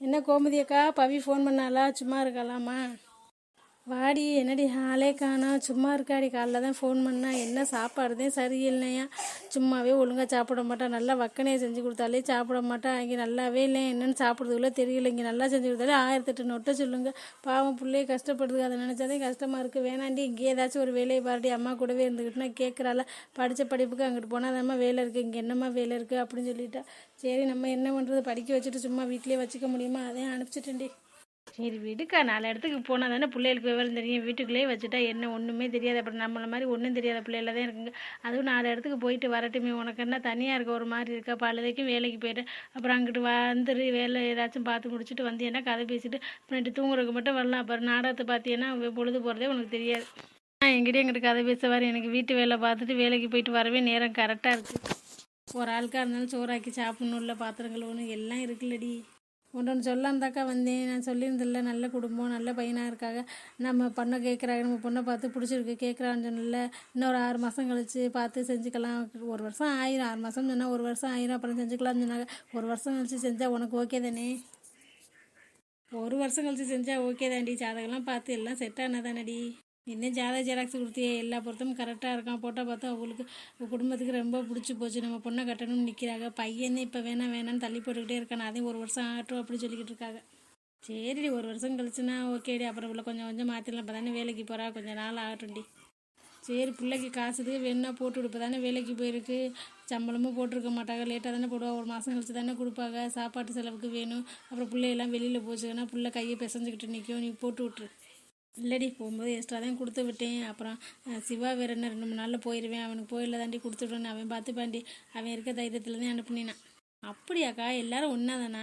என்ன கோமதி அக்கா பவி ஃபோன் பண்ணாலா சும்மா இருக்கலாமா? வாடி என்னடி ஆளே காணோம் சும்மா இருக்காடி காலைல தான் ஃபோன் பண்ணால் என்ன சாப்பாடுதே சரியில்லையா? சும்மாவே ஒழுங்காக சாப்பிட மாட்டான் நல்லா வக்கனையை செஞ்சு கொடுத்தாலே சாப்பிட மாட்டான் இங்கே நல்லாவே இல்லை. என்னென்னு சாப்பிட்றதுக்குள்ள தெரியல. இங்கே நல்லா செஞ்சு கொடுத்தாலே ஆயிரத்தெட்டு நொட்டை சொல்லுங்க. பாவம் பிள்ளைய கஷ்டப்படுது. அதை நினச்சாதே கஷ்டமாக இருக்குது வேணாண்டி இங்கே ஏதாச்சும் ஒரு வேலையை பாருடி. அம்மா கூடவே இருந்துக்கிட்டுனா கேட்குறால படித்த படிப்புக்கு அங்கிட்டு போனால் தாம்மா வேலை இருக்குது இங்கே என்னம்மா வேலை இருக்குது அப்படின்னு சொல்லிட்டா. சரி நம்ம என்ன பண்ணுறது படிக்க வச்சுட்டு சும்மா வீட்டிலேயே வச்சுக்க முடியுமா? அதையும் அனுப்பிச்சிட்டேன்டி. சரி விடுக்கா நாலு இடத்துக்கு போனால் தானே பிள்ளைகளுக்கு விவரம் தெரியும். வீட்டுக்குள்ளேயே வச்சுட்டா என்ன ஒன்றுமே தெரியாது. அப்புறம் நம்மளை மாதிரி ஒன்றும் தெரியாத பிள்ளைகள தான் இருக்குங்க. அதுவும் நாலு இடத்துக்கு போயிட்டு வரட்டுமே உனக்கு என்ன தனியாக இருக்க ஒரு மாதிரி இருக்கா? பழுதைக்கும் வேலைக்கு போயிட்டு அப்புறம் அங்கிட்டு வந்துரு வேலை ஏதாச்சும் பார்த்து முடிச்சுட்டு வந்தீங்கன்னா கதை பேசிட்டு அப்புறம் தூங்குறதுக்கு மட்டும் வரலாம். அப்புறம் நாடகத்தை பார்த்தீங்கன்னா பொழுது போகிறதே உனக்கு தெரியாது. நான் எங்கிட்டே எங்கிட்ட கதை பேச வர எனக்கு வீட்டு வேலை பார்த்துட்டு வேலைக்கு போயிட்டு வரவே நேரம் கரெக்டாக இருக்குது ஒரு ஆளுக்காக இருந்தாலும் சோறாக்கி சாப்பிட்ணும்ல பாத்திரங்கள் ஒன்று எல்லாம் இருக்குல்லடி. ஒன்று ஒன்று சொல்லாந்தாக்கா வந்தேன். நான் சொல்லியிருந்தில்ல நல்ல குடும்பம் நல்ல பையனாக இருக்காங்க நம்ம பொண்ணை கேட்குறாங்க நம்ம பொண்ணை பார்த்து பிடிச்சிருக்கு கேட்குறான்னு சொன்னல இன்னொரு ஆறு மாதம் கழித்து பார்த்து செஞ்சுக்கலாம். ஒரு வருஷம் ஆயிரும். ஆறு மாதம் சொன்னால் ஒரு வருஷம் ஆயிரும். அப்புறம் செஞ்சுக்கலாம்னு சொன்னாங்க. ஒரு வருஷம் கழித்து செஞ்சால் உனக்கு ஓகே தானே? ஒரு வருஷம் கழிச்சு செஞ்சால் ஓகே தாண்டி ஜாதகம்லாம் பார்த்து எல்லாம் செட் ஆனதானடி? இன்னும் ஜாதக ஜெராக்ஸ் கொடுத்தியே? எல்லா பொருத்தமும் கரெக்டாக இருக்கான். போட்டால் பார்த்தா அவங்களுக்கு குடும்பத்துக்கு ரொம்ப பிடிச்சி போச்சு. நம்ம பொண்ணை கட்டணும்னு நிற்கிறாங்க பையனே இப்போ வேணாம் வேணாம்னு தள்ளி போட்டுக்கிட்டே இருக்கான். அதையும் ஒரு வருஷம் ஆகட்டும் அப்படி சொல்லிக்கிட்டு இருக்காங்க. சரிடி ஒரு வருஷம் கழிச்சுன்னா ஓகேடி. அப்புறம் உள்ள கொஞ்சம் கொஞ்சம் மாற்றிடலாம் இப்போ தானே வேலைக்கு போகிறா கொஞ்சம் நாள் ஆகட்டும்டி. சரி பிள்ளைக்கு காசுது வேணும்னா போட்டு விடு. இப்போ தானே வேலைக்கு போயிருக்கு. சம்பளமும் போட்டிருக்க மாட்டாங்க. லேட்டாக தானே போடுவா. ஒரு மாதம் கழிச்சு தானே கொடுப்பாங்க. சாப்பாட்டு செலவுக்கு வேணும். அப்புறம் பிள்ளையெல்லாம் வெளியில் போச்சுன்னா பிள்ளை கையை பிசைஞ்சுக்கிட்டு நிற்கும் நீ போட்டு விட்ரு இல்லடி போகும்போது எக்ஸ்ட்ரா தான் கொடுத்து விட்டேன். அப்புறம் சிவா வேற என்ன ரெண்டு மூணு நாளில் போயிடுவேன் அவனுக்கு போயிடல தாண்டி கொடுத்து விடுவேன் அவன் பார்த்துப்பாண்டி அவன் இருக்க தைரியத்தில் தான் அனுப்புனேன் அப்படியாக்கா எல்லாரும் ஒன்றா தானா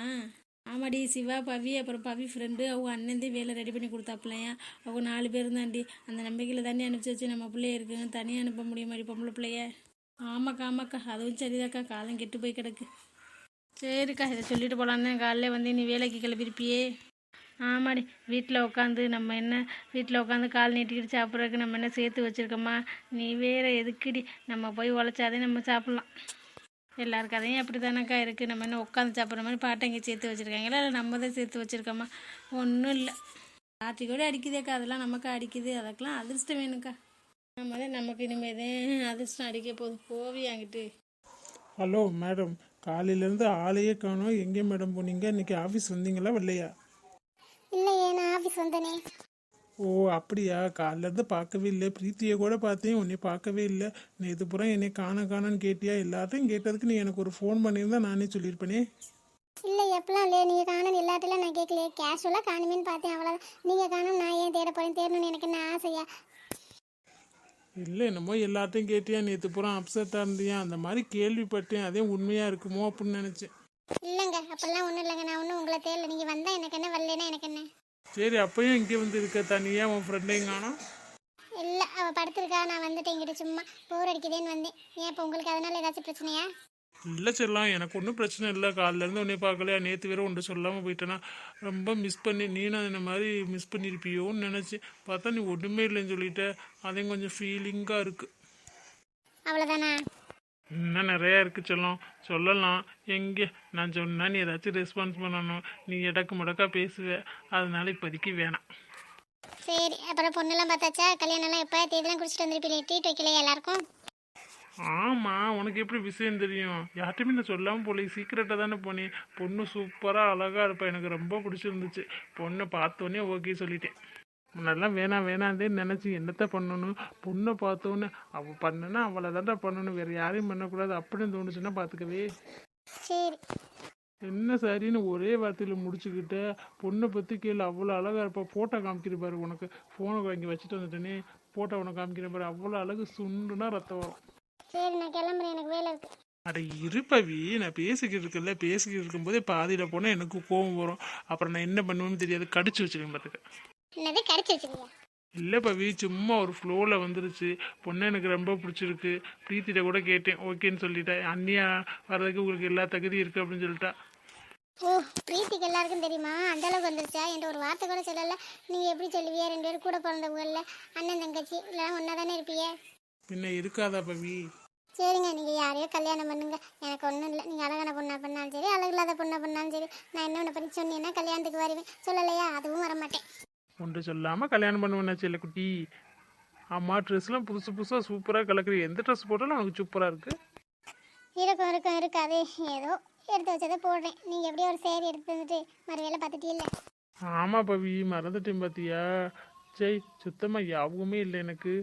ஆமாடி சிவா பவி அப்புறம் பவி ஃப்ரெண்டு அவங்க அண்ணன் வேலை ரெடி பண்ணி கொடுத்தாப்புலையா? அவங்க நாலு பேர் தாண்டி. அந்த நம்பிக்கையில் தாண்டி அனுப்பிச்சி வச்சு நம்ம பிள்ளைய இருக்குங்க தனியாக அனுப்ப முடியுமாடி பொம்பளை பிள்ளைய. ஆமாக்கா ஆமாக்கா. அதுவும் சரிதாக்கா. காலம் கெட்டு போய் கிடக்கு. சரிக்கா இதை சொல்லிட்டு போகலான்னு காலையில் வந்து நீ வேலைக்கு கிளம்பிருப்பியே. ஆமாடி. வீட்டில் உட்காந்து நம்ம என்ன வீட்டில் உட்காந்து கால் நீட்டிக்கிட்டு சாப்பிட்றதுக்கு நம்ம என்ன சேர்த்து வச்சுருக்கோமா? நீ வேறு எதுக்குடி? நம்ம போய் உழைச்சாதே நம்ம சாப்பிட்லாம். எல்லார் கதையும் அப்படி தானக்கா இருக்குது நம்ம என்ன உட்காந்து சாப்பிட்ற மாதிரி பாட்டங்க சேர்த்து வச்சுருக்காங்களா? இல்லை நம்ம தான் சேர்த்து வச்சுருக்கோமா? ஒன்றும் இல்லை. ராத்திரி கூட அடிக்குதேக்கா அதெல்லாம் நமக்கு அடிக்குது. அதுக்கெல்லாம் அதிர்ஷ்டம் வேணுக்கா நம்ம தான் நமக்கு இனிமேதே அதிர்ஷ்டம் அடிக்க போகுது. போவியாங்கிட்டு ஹலோ மேடம். காலையிலேருந்து ஆளையே காணும். எங்கே மேடம் போனீங்க? இன்றைக்கி ஆஃபீஸ் வந்தீங்களா? இல்லையா வந்தேனே ஓ அப்படியா? காலையிலேருந்து பார்க்கவே இல்லை. பிரீத்தியை கூட பார்த்தேன். உன்னை பார்க்கவே இல்லை. நேற்று பூரா என்னை காண காணன்னு கேட்டியா? எல்லாத்தையும் கேட்டதுக்கு நீ எனக்கு ஒரு ஃபோன் பண்ணியிருந்தா நானே சொல்லியிருப்பேனே. இல்லை எப்பலாம் இல்லையே? நீங்கள் காணும் எல்லாத்திலும் நான் கேட்கலையே. கேஷுவலாக காணுமேன்னு பார்த்தேன். அவ்வளோதான் நீங்கள் காணும் நான் ஏன் தேட போகிறேன் தேடணும்னு எனக்கு என்ன ஆசையா? இல்லை என்னமோ எல்லாத்தையும் கேட்டியா? நேற்று பூரா அப்செட்டாக இருந்தியா? அந்த மாதிரி கேள்விப்பட்டேன். அதே உண்மையாக இருக்குமோ அப்படின்னு நினச்சேன். இல்லைங்க அப்போல்லாம் ஒன்றும் இல்லைங்க. நான் ஒன்றும் உங்களை தேடல. நீங்கள் வந்தால் எனக்கு என்ன வரலன்னா எனக்கு சரி அப்பயும் இங்கே வந்து இருக்க தனியாக உன் ஃப்ரெண்டையும் காணோம். இல்லை அவள் படுத்திருக்கா. நான் வந்துட்டேன் இங்கிட்ட சும்மா போர் அடிக்குதேன்னு வந்தேன். ஏன் இப்போ உங்களுக்கு அதனால ஏதாச்சும் பிரச்சனையா? இல்லை செல்லாம் எனக்கு ஒன்றும் பிரச்சனை இல்லை. காலிலேருந்து உன்னை பார்க்கலையா? நேற்று வேற ஒன்று சொல்லாமல் போயிட்டேனா? ரொம்ப மிஸ் பண்ணி நீனும் இந்த மாதிரி மிஸ் பண்ணியிருப்பியோன்னு நினச்சி பார்த்தா நீ ஒன்றுமே இல்லைன்னு சொல்லிட்ட. அதையும் கொஞ்சம் ஃபீலிங்காக இருக்குது அவ்வளோதானா இன்னும் நிறையா இருக்குது செல்லம். சொல்லலாம். எங்கே? நான் சொன்னா நீ ஏதாச்சும் ரெஸ்பான்ஸ் பண்ணணும். நீ எடக்கு முடக்கா பேசுவ. அதனால இப்போதைக்கு வேணாம். சரி அப்புறம் பொண்ணெல்லாம் பார்த்தாச்சா? கல்யாணம்லாம் எப்போ? தேதிலாம் குடிச்சிட்டு வந்திருப்பீங்களே ட்ரீட் வைக்கலையா எல்லாருக்கும்? ஆமாம் உனக்கு எப்படி விஷயம் தெரியும்? யார்ட்டுமே நான் சொல்லாமல் போல சீக்கிரட்டாக தானே போனேன் பொண்ணு சூப்பராக அழகாக இருப்பா. எனக்கு ரொம்ப பிடிச்சிருந்துச்சு. பொண்ணை பார்த்தோன்னே ஓகே சொல்லிட்டேன். முன்னாடிலாம் வேணாம் வேணாந்தே நினச்சி என்னத்த பண்ணணும்? பொண்ணை பார்த்தோன்னே அவள் பண்ணுனா அவளை தான்டா பண்ணணும். வேறு யாரையும் பண்ணக்கூடாது அப்படின்னு தோணுச்சுன்னா பார்த்துக்கவே சரி. என்ன சரின்னு ஒரே வார்த்தையில் முடிச்சுக்கிட்ட. பொண்ணை பற்றி கேளு அவ்வளோ அழகாக இருப்பா. ஃபோட்டோ காமிக்கிற பாரு உனக்கு. ஃபோனை வாங்கி வச்சுட்டு வந்துட்டேனே. ஃபோட்டோ உனக்கு காமிக்கிற பாரு. அவ்வளோ அழகு சுண்டுனா ரத்தம் வரும். சரி நான் கிளம்புறேன். எனக்கு வேலை இருக்குது அட இருப்பவி நான் பேசிக்கிட்டு இருக்கல பேசிக்கிட்டு இருக்கும்போதே பாதியில் போனால் எனக்கு கோவம் வரும். அப்புறம் நான் என்ன பண்ணுவேன்னு தெரியாது. கடிச்சு வச்சிருக்கேன் பார்த்துக்க என்னது கடிச்சு வச்சுருக்கியா இல்லை பவி சும்மா ஒரு ஃப்ளோவில் வந்துருச்சு. பொண்ணு எனக்கு ரொம்ப பிடிச்சிருக்கு. பிரீத்திட்ட கூட கேட்டேன். ஓகேன்னு சொல்லிட்டேன் அண்ணியா வர்றதுக்கு உங்களுக்கு எல்லா தகுதியும் இருக்குது அப்படின்னு சொல்லிட்டா. ஓ பிரீத்திக்கு எல்லாருக்கும் தெரியுமா? அந்த அளவுக்கு வந்துருச்சா? என்ற ஒரு வார்த்தை கூட சொல்லல. நீங்க எப்படி சொல்லுவியா? ரெண்டு பேரும் கூட பிறந்தவங்கல்ல அண்ணன் தங்கச்சி இல்லைனா ஒன்றா தானே இருப்பீங்க பின்ன இருக்காதா பவி? சரிங்க நீங்கள் யாரையோ கல்யாணம் பண்ணுங்க. எனக்கு ஒன்றும் இல்லை. நீங்கள் அழகான அவங்கள்ட்ட சொல்லாமல் கல்யாணம் பண்ணுவேன் செல்ல குட்டி. அம்மா ட்ரெஸ்லாம் புதுசு புதுசாக சூப்பராக கலக்குற எந்த ட்ரெஸ் போட்டாலும் அவனுக்கு சூப்பராக இருக்குது இருக்கும் இருக்கும் இருக்காது. ஏதோ எடுத்து வச்சதை போடுறேன். நீங்கள் எப்படியோ ஒரு சேரி எடுத்து வந்துட்டு மறு வேலை பார்த்துட்டீல்ல ஆமாம் பவி மறந்துட்டேன் பார்த்தியா சரி சுத்தமாக யாபகமே இல்லை எனக்கு.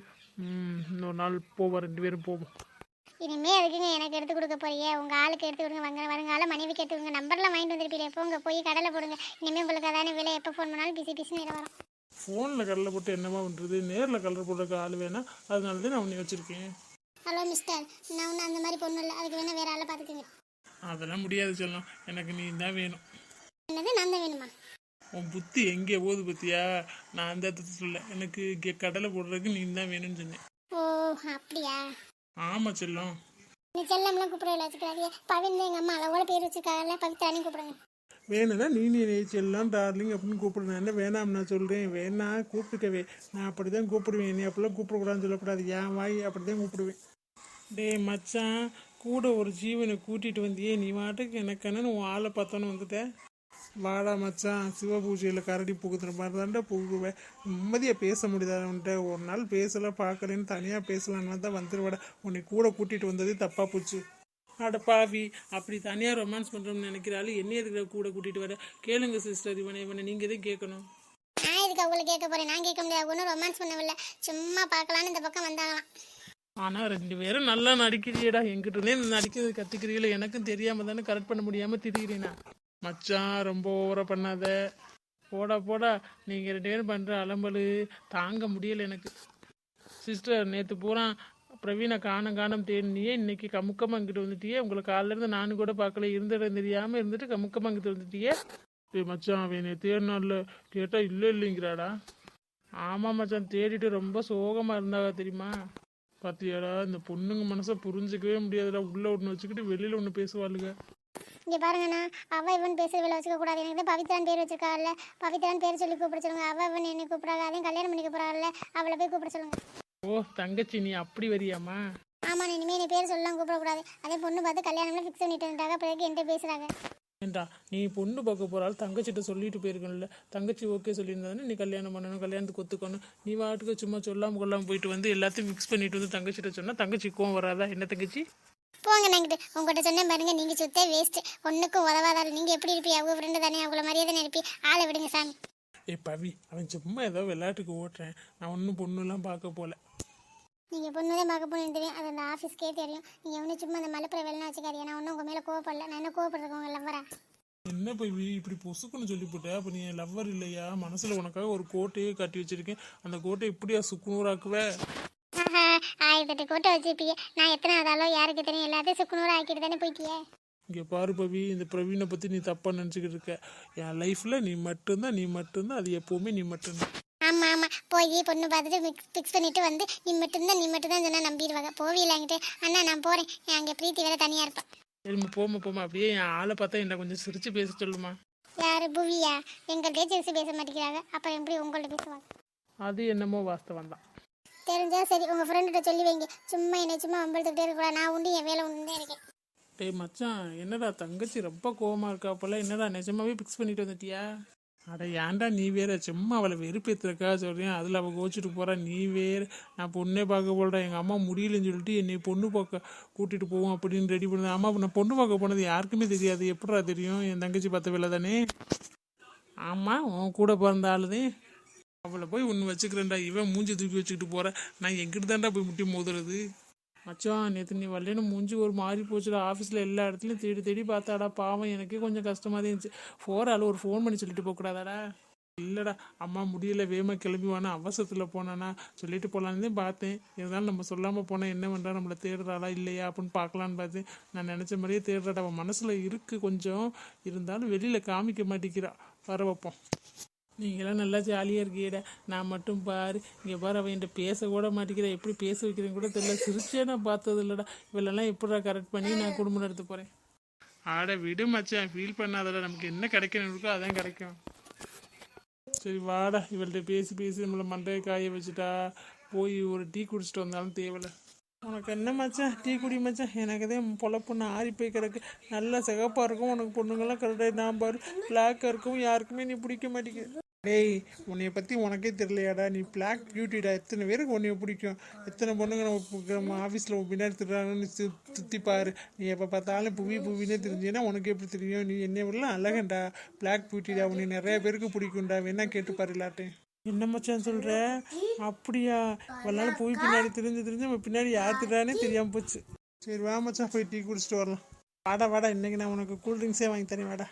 ம், இன்னொரு நாள் போவோம் ரெண்டு பேரும் போவோம். இனிமே அதுக்குங்க எனக்கு எடுத்து கொடுக்க போறியே உங்க ஆளுக்கு எடுத்து கொடுங்க வங்க வருங்கால மனைவிக்கு எடுத்து கொடுங்க. நம்பர்லாம் வாங்கிட்டு வந்திருப்பீங்க. போங்க போய் கடலை போடுங்க. இனிமே உங்களுக்கு அதான வேலை எப்போ ஃபோன் பண்ணாலும் பிசி பிசின்னு வரும். ஃபோனில் கடலை போட்டு என்னமா பண்ணுறது நேரில் கலர் போடுறதுக்கு ஆள் வேணா. அதனால தான் நான் உன்னை வச்சுருக்கேன். Hello mister. நான் ஒன்றும் அந்த மாதிரி பொண்ணு இல்லை. அதுக்கு வேணா வேற ஆளை பார்த்துக்குங்க. அதெல்லாம் முடியாது செல்லம். எனக்கு நீ தான் வேணும். என்னது? நான் தான் வேணுமா? உன் புத்தி எங்கே போகுது பத்தியா? நான் அந்த இடத்துல சொல்ல. எனக்கு இங்கே கடலை போடுறதுக்கு நீ தான் வேணும்னு சொன்னேன். ஓ அப்படியா? ஆமாம் செல்லம். நீ செல்லம்லாம் கூப்பிடல வச்சுக்கிறாங்க பவின் எங்கள் அம்மா. அளவோட பேர் வச்சிருக்காங்கல்ல. பவித்ரானி கூப்பிடுங்க. வேணும்னா நீ நீ நீச்சல்லாம் டார்லிங் அப்படின்னு கூப்பிடுறேன் என்ன வேணாம் நான் சொல்கிறேன் வேணா கூப்பிட்டுக்கவே. நான் அப்படி தான் கூப்பிடுவேன். நீ அப்படிலாம் கூப்பிடக்கூடாதுன்னு சொல்லக்கூடாது. என் வாய் அப்படி தான் கூப்பிடுவேன். டேய் மச்சான் கூட ஒரு ஜீவனை கூட்டிகிட்டு வந்தியே. நீ வாட்டுக்கு எனக்கு என்னன்னு உன் ஆளை பார்த்தோன்னு வந்துட்டேன் வாடா மச்சான். சிவ பூஜையில் கரடி புகுத்துற மாதிரி தான்டா புகுவேன் நிம்மதியாக பேச முடியாது உன்கிட்ட? ஒரு நாள் பேசலாம் பார்க்கலன்னு தனியாக பேசலான்னு தான் வந்துடுவாடா உன்னை கூட கூட்டிகிட்டு வந்தது தப்பாக போச்சு. அட பாவி அப்படி தனியாக ரொமான்ஸ் பண்ணுறோம்னு நினைக்கிறாள். என்ன எதுக்கு கூட கூட்டிகிட்டு வர? கேளுங்க சிஸ்டர் இவனை இவனை. நீங்கள் எதுவும் கேட்கணும்? நான் இதுக்கு அவங்கள கேட்க போறேன்? நான் கேட்க முடியாது. ஒன்றும் ரொமான்ஸ் பண்ணவில்லை. சும்மா பார்க்கலான்னு இந்த பக்கம் வந்தாங்களாம். ஆனால் ரெண்டு பேரும் நல்லா நடிக்கிறீடா எங்கிட்டே நடிக்கிறது கற்றுக்கிறீங்கள எனக்கும் தெரியாமல் தானே கரெக்ட் பண்ண முடியாமல் திரிகிறேனா மச்சான் ரொம்ப ஓவராக பண்ணாத. போடா போடா. நீங்கள் ரெண்டு பேரும் பண்ணுற அலம்பல் தாங்க முடியல எனக்கு. சிஸ்டர் நேற்று பூரா பிரவீனை காணம் காணம் தேடினியே இன்னைக்கு கமுக்கமாக இங்கிட்டு வந்துட்டியே. உங்களை காலைல இருந்து நானும் கூட பார்க்கல இருந்த இடம் தெரியாமல் இருந்துட்டு கமுக்கம் இங்கிட்டு வந்துட்டியே. ஏய் மச்சான் அவன் என்னை தேடினால கேட்டால் இல்லை இல்லைங்கிறாடா. ஆமாம் மச்சான் தேடிட்டு ரொம்ப சோகமாக இருந்தாங்க தெரியுமா? பாத்தியாடா இந்த பொண்ணுங்க மனசை புரிஞ்சுக்கவே முடியாதுடா. உள்ள ஒன்று வச்சுக்கிட்டு வெளியில ஒன்று பேசுவாளுங்க இங்கே பாருங்கண்ணா அவ இவன் பேசுற வேலை வச்சுக்க கூடாது. எனக்கு தான் பவித்ரான் பேர் வச்சிருக்காள்ல. பவித்ரான் பேர் சொல்லி கூப்பிட சொல்லுங்க. அவ இவன் என்னை கூப்பிடாத அதையும் கல்யாணம் பண்ணிக்க போறாள்ல. அவளை போய் கூப்பிட சொல்லுங்க. ஓ தங்கச்சி நீ அப்படி வரியாமா ஆமா இனிமே என்னை பேர் சொல்லலாம் கூப்பிடக்கூடாது. அதே பொண்ணு பார்த்து கல்யாணம்லாம் ஃபிக்ஸ் பண்ணிட்டு இருந்தாங்க பிறகு என்கிட்ட பேசுறாங்க. ஏண்டா நீ பொண்ணு பார்க்க போறாள் தங்கச்சிட்ட சொல்லிட்டு போயிருக்கணும்ல தங்கச்சி ஓகே சொல்லியிருந்தானே நீ கல்யாணம் பண்ணணும் கல்யாணத்துக்கு ஒத்துக்கணும். நீ வாட்டுக்கு சும்மா சொல்லாம கொள்ளாம போயிட்டு வந்து எல்லாத்தையும் மிக்ஸ் பண்ணிட்டு வந்து தங்கச்சிட்ட சொன்னா தங்கச்சி கோவம் வராதா? என்ன தங்கச்சி? போங்க நாங்கிட்டு உங்ககிட்ட சொன்னேன் பாருங்க நீங்க சுத்தே வேஸ்ட் ஒண்ணுக்கும் உதவாதாரு. நீங்க எப்படி இருப்பீ அவங்க ஃப்ரெண்டு தானே. அவங்கள மாதிரியே தானே இருப்பி ஆளை விடுங்க சாமி. ஏ பவி அவன் சும்மா ஏதோ விளையாட்டுக்கு ஓட்டுறேன். நான் ஒன்றும் பொண்ணுலாம் பார்க்க போல. நீங்க பொண்ணு தான் பார்க்க போகணும்னு தெரியும். அது அந்த ஆஃபீஸ்க்கே தெரியும். நீங்க ஒன்றும் சும்மா அந்த மலைப்புற வேலைனா வச்சுக்காதீங்க. நான் ஒன்றும் உங்க மேல கோவப்படல. நான் என்ன கோவப்படுறதுக்கு உங்க லவ்வரா என்ன பவி இப்படி பொசுக்குன்னு சொல்லி போட்ட அப்போ நீ லவ்வர் இல்லையா? மனசுல உனக்காக ஒரு கோட்டையே கட்டி வச்சிருக்கேன். அந்த கோட்டை இப்படியா சுக்குநூறாக்குவ? ஆயிரத்தெட்டு கோட்டை வச்சிருப்பீங்க நான் எத்தனை ஆதாலோ யாருக்கு தெரியும்? எல்லாத்தையும் சுக்குநூறு ஆக்கிட்டு தானே போயிட்டியே? இங்கே பாரு பவி இந்த பிரவீனை பற்றி நீ தப்பாக நினச்சிக்கிட்டு இருக்க. என் லைஃப்பில் நீ மட்டும்தான் நீ மட்டும்தான் அது எப்போவுமே நீ மட்டும்தான். ஆமா ஆமா. போய் பொண்ணு பார்த்துட்டு ஃபிக்ஸ் பண்ணிட்டு வந்து நீ மட்டும்தான் நீ மட்டும்தான் சொன்னா நம்பிடுவாங்க. போவீங்களாங்கிட்டு அண்ணா நான் போறேன். அங்கே பிரீத்தி வேற தனியா இருப்பான் சரிம்மா போமா போமா அப்படியே என் ஆளை பார்த்தா என்ன கொஞ்சம் சிரிச்சு பேச சொல்லுமா. யாரு புவியா? எங்கள்கிட்ட சிரிச்சு பேச மாட்டேங்கிறாங்க. அப்புறம் எப்படி உங்கள்ட்ட பேசுவாங்க? அது என்னமோ வாஸ்தவம் தான். தெரிஞ்சா சரி உங்க ஃப்ரெண்ட்ட சொல்லி வைங்க. சும்மா என்ன சும்மா அம்பளத்துக்கிட்டே இருக்கக்கூடாது. நான் உண்டு என் வேலை உண்டு இருக்கேன். டேய் மச்சான் என்னடா தங்கச்சி ரொம்ப கோவமாக இருக்கா போல? என்னடா நிஜமாவே ஃபிக்ஸ் பண்ணிட்டு வந்துட்டியா? அட ஏன்டா நீ வேற? சும்மா அவளை வெறுப்பேத்துறக்கா சொல்கிறேன் அதில் அவள் கோச்சிட்டு போகிறா நீ வேறு? நான் பொண்ணே பார்க்க போலடா எங்கள் அம்மா முடியலன்னு சொல்லிட்டு என்னை பொண்ணு பார்க்க கூட்டிகிட்டு போவோம் அப்படின்னு ரெடி பண்ணது. அம்மா நான் பொண்ணு பார்க்க போனது யாருக்குமே தெரியாது. எப்படிடா தெரியும்? என் தங்கச்சி பார்த்த வேலை தானே? ஆமாம் உன் கூட பிறந்த ஆளுதே. அவளை போய் ஒன்று வச்சுக்கிறேன்டா. இவன் மூஞ்சி தூக்கி வச்சுக்கிட்டு போகிறேன் நான் எங்கிட்டு தான்டா போய் முட்டி மோதுறது? மச்சான் நேற்று நீ வரலன்னு மூஞ்சி ஒரு மாறி போச்சுடா. ஆஃபீஸில் எல்லா இடத்துலையும் தேடி தேடி பார்த்தாடா. பாவம் எனக்கே கொஞ்சம் கஷ்டமாக தான் இருந்துச்சு. ஃபோர் ஆள் ஒரு ஃபோன் பண்ணி சொல்லிட்டு போகக்கூடாதாடா இல்லைடா அம்மா முடியல வேகமாக கிளம்பி வானா அவசரத்தில் போனானா. சொல்லிட்டு போகலான்னு தான் பார்த்தேன். இருந்தாலும் நம்ம சொல்லாமல் போனால் என்ன பண்ணுறா நம்மளை தேடுறாளா இல்லையா? அப்படின்னு பார்க்கலான்னு பார்த்தேன். நான் நினச்ச மாதிரியே தேடுறாடா. அவன் மனசில் இருக்குது கொஞ்சம். இருந்தாலும் வெளியில் காமிக்க மாட்டேங்கிறா. வர வைப்போம். நீங்களாம் நல்லா ஜாலியாக இருக்கீடா. நான் மட்டும் பாரு. இங்கே பாரு அவன் என்கிட்ட பேச கூட மாட்டேங்கிறா. எப்படி பேச வைக்கிறேன்னு கூட தெரியல. சிரிச்சே நான் பார்த்தது இல்லைடா. இவளெல்லாம் எப்படிடா கரெக்ட் பண்ணி நான் குடும்பம் நடத்த போகிறேன் ஆட விடு மச்சான். ஃபீல் பண்ணாதடா. நமக்கு என்ன கிடைக்கணும் இருக்கோ அதான் கிடைக்கும். சரி வாடா. இவள்கிட்ட பேசி பேசி நம்மளை மண்டையை காய வச்சுட்டா. போய் ஒரு டீ குடிச்சிட்டு வந்தாலும் தேவையில்ல. உனக்கு என்ன மச்சான்? டீ குடி மச்சான். எனக்கு தான் பொழப்பு. ஆறி போய் கிடக்கு. நல்லா சிகப்பாக இருக்கும். உனக்கு பொண்ணுங்கெல்லாம் கரெக்டாக நான் பாரு. பிளாக்காக இருக்கும் யாருக்குமே நீ பிடிக்க மாட்டேங்குது. டேய் உன்னைய பற்றி உனக்கே தெரியலையாடா. நீ பிளாக் பியூட்டிடா எத்தனை பேருக்கு உன்னைய பிடிக்கும்? எத்தனை பொண்ணுங்க நம்ம நம்ம ஆஃபீஸில் பின்னாடி திருடுறாங்கன்னு சு நீ எப்போ பார்த்தாலும் புவி புவினே தெரிஞ்சுன்னா உனக்கு எப்படி தெரியும்? நீ என்னை விடலாம் அழகண்டா பிளாக் பியூட்டிடா உன்னை நிறைய பேருக்கு பிடிக்கும்டா. வேணா கேட்டுப்பாரு இல்லாட்டேன் என்ன மச்சான் சொல்கிற அப்படியா? இவ்வளோ போய் பின்னாடி தெரிஞ்சு தெரிஞ்சு நம்ம பின்னாடி யார் திட்டானே தெரியாமல் போச்சு. சரி வா மச்சான். போய் டீ குடிச்சிட்டு வரலாம். வாடா வாடா. இன்றைக்கி நான் உனக்கு கூல் ட்ரிங்க்ஸே வாங்கி தரேன். வாடா.